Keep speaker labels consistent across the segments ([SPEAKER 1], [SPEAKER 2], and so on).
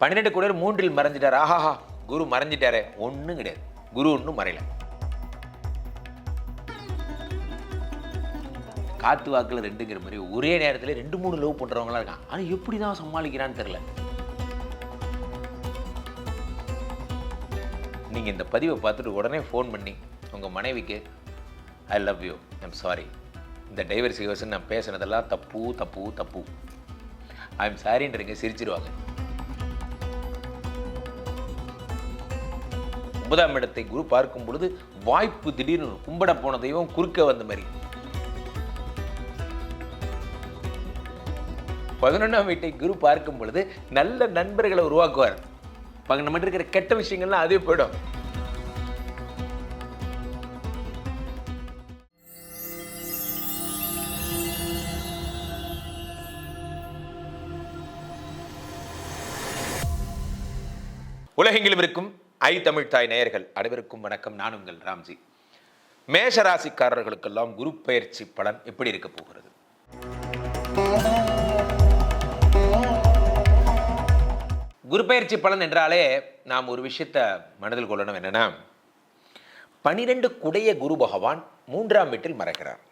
[SPEAKER 1] பன்னிரெண்டு கூட மூன்றில் மறைஞ்சிட்டார். ஆஹாஹா குரு மறைஞ்சிட்டாரே. ஒன்றும் கிடையாது. குரு ஒன்றும் மறையல. காத்து வாக்கில் ரெண்டுங்கிற மாதிரி ஒரே நேரத்தில் ரெண்டு மூணு லவ் பண்ணுறவங்களாம் இருக்கான். ஆனால் எப்படி தான் சமாளிக்கிறான்னு தெரில நீங்கள் இந்த பதிவை பார்த்துட்டு உடனே ஃபோன் பண்ணி உங்கள் மனைவிக்கு I love you I'm sorry இந்த டைவர் சிவசன் நான் பேசுனதெல்லாம் தப்பு தப்பு தப்பு. ஐம் சாரின்றீங்க சிரிச்சிருவாங்க. ஒன்பதாம் இடத்தை குரு பார்க்கும் பொழுது வாய்ப்பு திடீர்னு வரும். கும்பிட போன தெய்வம் குறுக்க வந்த மாதிரி பதினொன்றாம் வீட்டை குரு பார்க்கும் பொழுது நல்ல நண்பர்களை உருவாக்குவார் நம்ம இருக்கிற கெட்ட விஷயங்கள்லாம் அதே போயிடும் உலகெங்கிலும் இருக்கும் ஐ தமிழ் தாய் நேயர்கள் அனைவருக்கும் வணக்கம். நான் உங்கள் ராம்ஜி. மேஷராசிக்காரர்களுக்கெல்லாம் குரு பயிற்சி பலன் எப்படி இருக்க போகிறது? குரு பயிற்சி பலன் என்றாலே நாம் ஒரு விஷயத்தை மனதில் கொள்ளணும். என்னென்னா பனிரெண்டு குடைய குரு பகவான் மூன்றாம் வீட்டில் மறைக்கிறார்.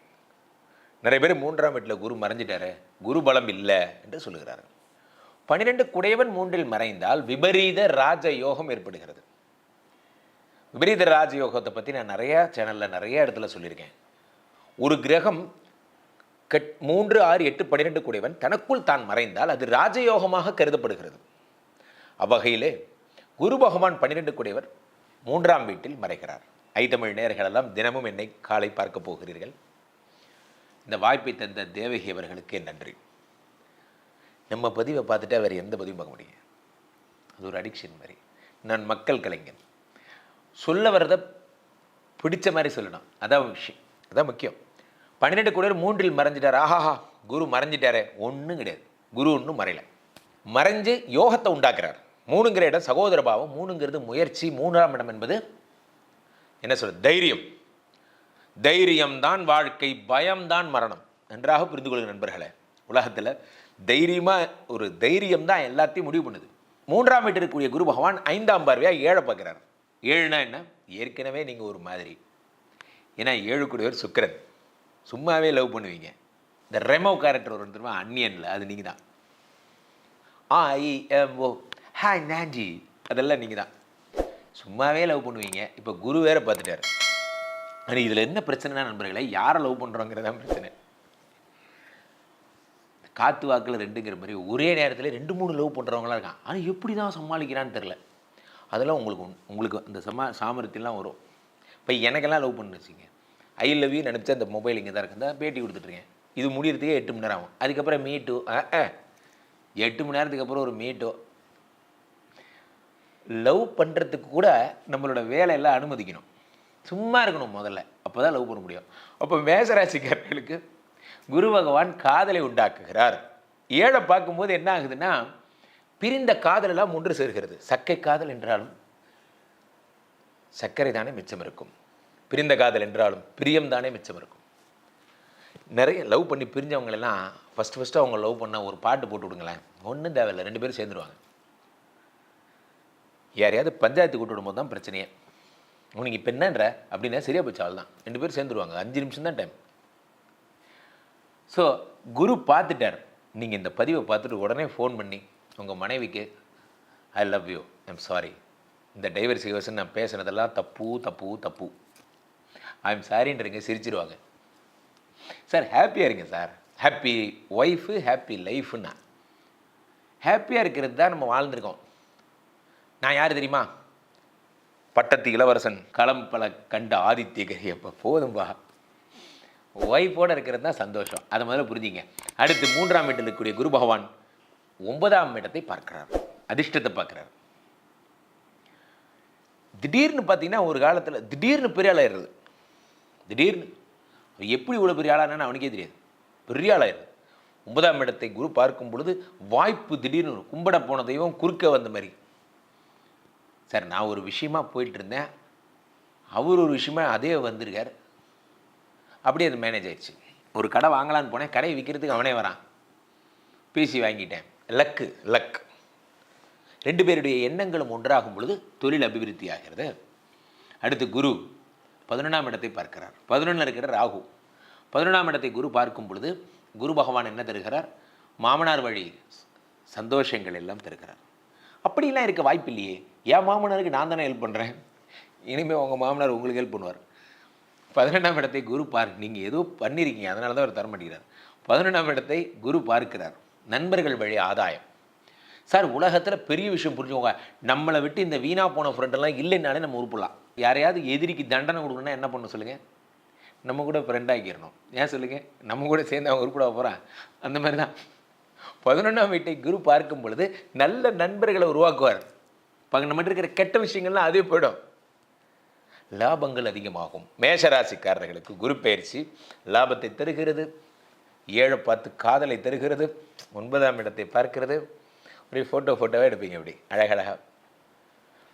[SPEAKER 1] நிறைய பேர் மூன்றாம் வீட்டில் குரு மறைஞ்சிட்டாரு குரு பலம் இல்லை என்று சொல்லுகிறார்கள். பனிரெண்டு குடையவன் மூன்றில் மறைந்தால் விபரீத ராஜ யோகம் ஏற்படுகிறது. விபரீத ராஜ யோகத்தை பற்றி நான் நிறையா சேனலில் நிறைய இடத்துல சொல்லியிருக்கேன். ஒரு கிரகம் கட் மூன்று ஆறு எட்டு பன்னிரெண்டு கூடியவன் தனக்குள் தான் மறைந்தால் அது ராஜயோகமாக கருதப்படுகிறது. அவ்வகையிலே குரு பகவான் பன்னிரெண்டு கூடியவர் மூன்றாம் வீட்டில் மறைகிறார். ஐதமிழ் நேர்களெல்லாம் தினமும் என்னை காலை பார்க்க போகிறீர்கள். இந்த வாய்ப்பை தந்த தேவகி அவர்களுக்கே நன்றி. நம்ம பதிவை பார்த்துட்டா வேறு எந்த பதிவும் பார்க்க முடியும்? அது ஒரு அடிக்ஷன் மாதிரி. நான் மக்கள் கலைஞன். சொல்ல வரதை பிடிச்ச மாதிரி சொல்லணும். அதான் விஷயம். அதான் முக்கியம். பன்னிரெண்டு கூட மூன்றில் மறைஞ்சிட்டார். ஆஹாஹா குரு மறைஞ்சிட்டாரே. ஒன்றும் கிடையாது. குரு ஒன்றும் மறையல. மறைஞ்சு யோகத்தை உண்டாக்குறார். மூணுங்கிற இடம் சகோதர பாவம். மூணுங்கிறது முயற்சி. மூன்றாம் இடம் என்பது என்ன சொல்றது? தைரியம். தைரியம்தான் வாழ்க்கை பயம்தான் மரணம் நன்றாக புரிந்து கொள்கிற நண்பர்களே. உலகத்தில் தைரியமாக ஒரு தைரியம் தான் எல்லாத்தையும் முடிவு பண்ணுது. மூன்றாம் வீட்டில் இருக்கக்கூடிய குரு பகவான் ஐந்தாம் பார்வையாக ஏழை பார்க்குறார். ஏழுனா என்ன? ஏற்கனவே நீங்கள் ஒரு மாதிரி. ஏன்னா ஏழு கூடியவர் சுக்கரன். சும்மாவே லவ் பண்ணுவீங்க. இந்த ரெமோ கேரக்டர் ஒரு திரும்ப அன்னியனில் அது நீங்கள் தான் ஆ ஐ எம் ஓ ஹாய் நாஞ்சி அதெல்லாம் நீங்கள் தான் சும்மாவே லவ் பண்ணுவீங்க. இப்போ குரு வேற பார்த்துட்டாரு. ஆனால் இதில் என்ன பிரச்சனைனா நண்பர்களே யாரை லவ் பண்ணுறோங்கிறதான் பிரச்சனை. காற்று வாக்கில் ரெண்டுங்கிற மாதிரி ஒரே நேரத்தில் ரெண்டு மூணு லவ் பண்ணுறவங்களாம் இருக்கான். ஆனால் எப்படி தான் சமாளிக்கிறான்னு தெரில அதெல்லாம் உங்களுக்கு உண்- உங்களுக்கு அந்த சமா சாமர்த்தியம்லாம் வரும். இப்போ எனக்கெல்லாம் லவ் பண்ணு வச்சுங்க ஐ லவ் யூ நினச்சா அந்த மொபைல் இங்கே தான் இருக்கா. பேட்டி கொடுத்துட்ருக்கேன் இது முடியறதுக்கே எட்டு மணி நேரம் ஆகும். அதுக்கப்புறம் மீட்டு எட்டு மணி நேரத்துக்கு அப்புறம் ஒரு மீட்டோ லவ் பண்ணுறதுக்கு கூட நம்மளோட வேலையெல்லாம் அனுமதிக்கணும். சும்மா இருக்கணும் முதல்ல. அப்போ தான் லவ் பண்ண முடியும். அப்போ மேசராசிக்காரர்களுக்கு குரு பகவான் காதலை உண்டாக்குகிறார். ஏழை பார்க்கும்போது என்ன ஆகுதுன்னா பிரிந்த காதலெல்லாம் ஒன்று சேர்கிறது. சக்கை காதல் என்றாலும் சர்க்கரை தானே மிச்சம் இருக்கும். பிரிந்த காதல் என்றாலும் பிரியம் தானே மிச்சம் இருக்கும். நிறைய லவ் பண்ணி பிரிஞ்சவங்களெல்லாம் ஃபஸ்ட்டு ஃபஸ்ட்டு அவங்க லவ் பண்ணால் ஒரு பாட்டு போட்டு விடுங்களேன். ஒன்றும் தேவையில்லை. ரெண்டு பேரும் சேர்ந்துருவாங்க. யாரையாவது பஞ்சாயத்து கூட்டு விடும்போது தான் பிரச்சனையே. உனக்கு இப்போ என்னன்ற? அப்படின்னா சரியா போச்சு அவள் தான் ரெண்டு பேரும் சேர்ந்துருவாங்க. அஞ்சு நிமிஷம் தான் டைம் ஸோ குரு பார்த்துட்டார். நீங்கள் இந்த பதிவை பார்த்துட்டு உடனே ஃபோன் பண்ணி உங்கள் மனைவிக்கு I love you I'm sorry இந்த டைவர் சிவசன் நான் பேசுனதெல்லாம் தப்பு தப்பு தப்பு. I am சாரின்றீங்க சிரிச்சிருவாங்க. சார் ஹாப்பியாக இருங்க சார் ஹாப்பி ஒய்ஃபு ஹாப்பி லைஃப்னா ஹாப்பியாக இருக்கிறது தான் நம்ம வாழ்ந்துருக்கோம். நான் யார் தெரியுமா? பட்டத்து இளவரசன் களம் பல கண்ட ஆதித்ய அப்போ போதும்பா ஒய்ஃபோடு இருக்கிறது தான் சந்தோஷம். அதை முதல்ல புரிஞ்சிங்க. அடுத்து மூன்றாம் வீட்டில் இருக்கக்கூடிய குரு பகவான். ஒன்பதாம் இடத்தை பார்க்கிறார். அதிர்ஷ்டத்தை பார்க்குறார். திடீர்னு பார்த்தீங்கன்னா ஒரு காலத்தில் திடீர்னு பெரிய ஆளாயிருது திடீர்னு. எப்படி இவ்வளோ பெரிய ஆளானு அவனுக்கே தெரியாது. பெரிய ஆளாயிருது ஒன்பதாம் இடத்தை குரு பார்க்கும் பொழுது வாய்ப்பு திடீர்னு கும்பிட போன தெய்வம் குறுக்க வந்த மாதிரி. சார் நான் ஒரு விஷயமா போயிட்டு இருந்தேன். அவர் ஒரு விஷயமா அதே வந்திருக்கார். அப்படியே அது மேனேஜ் ஆயிடுச்சு. ஒரு கடை வாங்கலான்னு போனேன். கடையை விற்கிறதுக்கு அவனே வரான். பேசி வாங்கிட்டேன். Luck luck. ரெண்டு பேருடைய எண்ணங்களும் ஒன்றாகும் பொழுது தொழில் அபிவிருத்தி ஆகிறது. அடுத்து குரு பதினொன்றாம் இடத்தை பார்க்கிறார். பதினொன்றில் இருக்கிற ராகு. பதினொன்றாம் இடத்தை குரு பார்க்கும் பொழுது குரு பகவான் என்ன தருகிறார்? மாமனார் வழி சந்தோஷங்கள் எல்லாம் தருகிறார். அப்படிலாம் இருக்க வாய்ப்பு இல்லையே. என் மாமனாருக்கு நான் தானே ஹெல்ப் பண்ணுறேன் இனிமேல் உங்கள் மாமனார் உங்களுக்கு ஹெல்ப் பண்ணுவார். பதினெண்டாம் இடத்தை குரு பார்க்க நீங்கள் ஏதோ பண்ணியிருக்கீங்க அதனால தான் அவர் தர மாட்டேங்கிறார். பதினொன்றாம் இடத்தை குரு பார்க்கிறார். நண்பர்கள் வழி ஆதாயம். சார் உலகத்தில் பெரிய விஷயம் புரிஞ்சுக்கோங்க. நம்மளை விட்டு இந்த வீணாக போன ஃப்ரெண்டெல்லாம் இல்லைனாலே நம்ம உருப்படலாம். யாரையாவது எதிரிக்கு தண்டனை கொடுக்கணும்னா என்ன பண்ண சொல்லுங்கள் நம்ம கூட ஃப்ரெண்டாக்கிடணும் ஏன் சொல்லுங்கள் நம்ம கூட சேர்ந்து அவங்க உருப்பிட போகிறான் அந்த மாதிரி தான் பதினொன்றாம் வீட்டை குரு பார்க்கும் பொழுது நல்ல நண்பர்களை உருவாக்குவார். இப்போ இருக்கிற கெட்ட விஷயங்கள்லாம் அதே போயிடும். லாபங்கள் அதிகமாகும். மேஷராசிக்காரர்களுக்கு குரு பயிற்சி லாபத்தை தருகிறது. ஏழை பார்த்து காதலை தருகிறது ஒன்பதாம் இடத்தை பார்க்கிறது. ஒரு ஃபோட்டோ ஃபோட்டோவே எடுப்பீங்க அப்படி அழகழகாக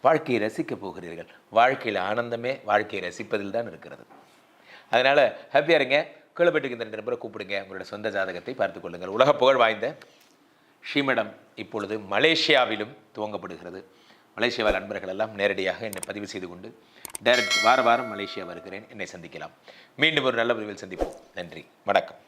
[SPEAKER 1] வாழ்க்கையை ரசிக்கப் போகிறீர்கள். வாழ்க்கையில் ஆனந்தமே வாழ்க்கையை ரசிப்பதில் தான் இருக்கிறது. அதனால் ஹாப்பியாக இருங்க. கீழப்பட்டுக்கு இந்த ரெண்டு நம்பரை கூப்பிடுங்க. உங்களோட சொந்த ஜாதகத்தை பார்த்து கொள்ளுங்கள். உலக புகழ் வாய்ந்த ஷீமடம் இப்பொழுது மலேசியாவிலும் துவங்கப்படுகிறது. மலேசியாவில் நண்பர்கள் எல்லாம் நேரடியாக என்னை பதிவு செய்து கொண்டு டைரக்ட் வார வாரம் மலேசியா வருகிறேன். என்னை சந்திக்கலாம். மீண்டும் ஒரு நல்ல பதிவில் சந்திப்போம். நன்றி. வணக்கம்.